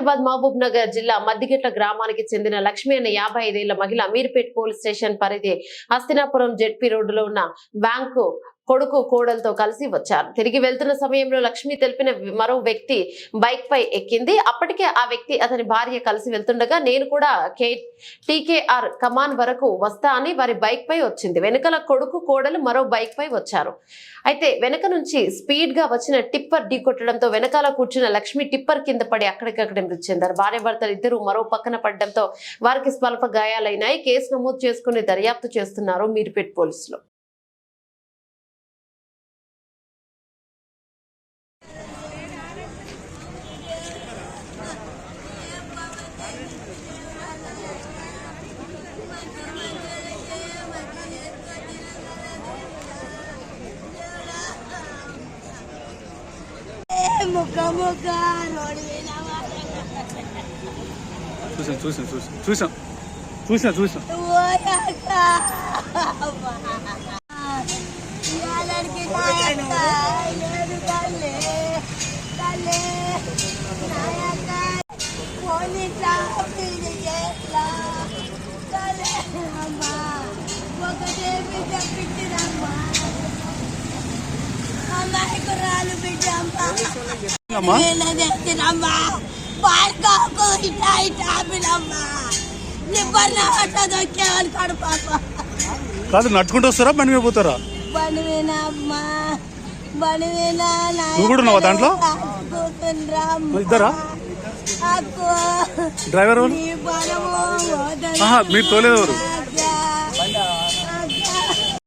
హైదరాబాద్ మహబూబ్ నగర్ జిల్లా మద్దిగట్ల గ్రామానికి చెందిన లక్ష్మి అనే యాభై ఐదేళ్ళ మహిళ అమీర్పేట్ పోలీస్ స్టేషన్ పరిధి హస్తినాపురం జెడ్పీ రోడ్డులో ఉన్న బ్యాంకు కొడుకు కోడలతో కలిసి వచ్చారు. తిరిగి వెళ్తున్న సమయంలో లక్ష్మి తెలిపిన మరో వ్యక్తి బైక్ పై ఎక్కింది. అప్పటికే ఆ వ్యక్తి అతని భార్య కలిసి వెళ్తుండగా నేను కూడా కే టీకేఆర్ కమాన్ వరకు వస్తా అని వారి బైక్ పై వచ్చింది. వెనకల కొడుకు కోడలు మరో బైక్ పై వచ్చారు. అయితే వెనక నుంచి స్పీడ్గా వచ్చిన టిప్పర్ ఢీకొట్టడంతో వెనకాల కూర్చున్న లక్ష్మి టిప్పర్ కింద పడి అక్కడికక్కడ మృతి చెందారు. భార్య భర్తలు ఇద్దరు మరో పక్కన పడడంతో వారికి స్వల్ప గాయాలైనాయి. కేసు నమోదు చేసుకుని దర్యాప్తు చేస్తున్నారు మీరుపేట్ పోలీసులు. ముక్క ముక్క చూసాం చూసాం చూసాం చూసాం చూసాం చూసాం కాదు నడుచుకుంటూ వస్తారా? బండి మీద పోతారా? నువ్వు కూడా ఉన్నావా దాంట్లో? ఇద్దరా? డ్రైవర్ మీరు తోలేదెవరు?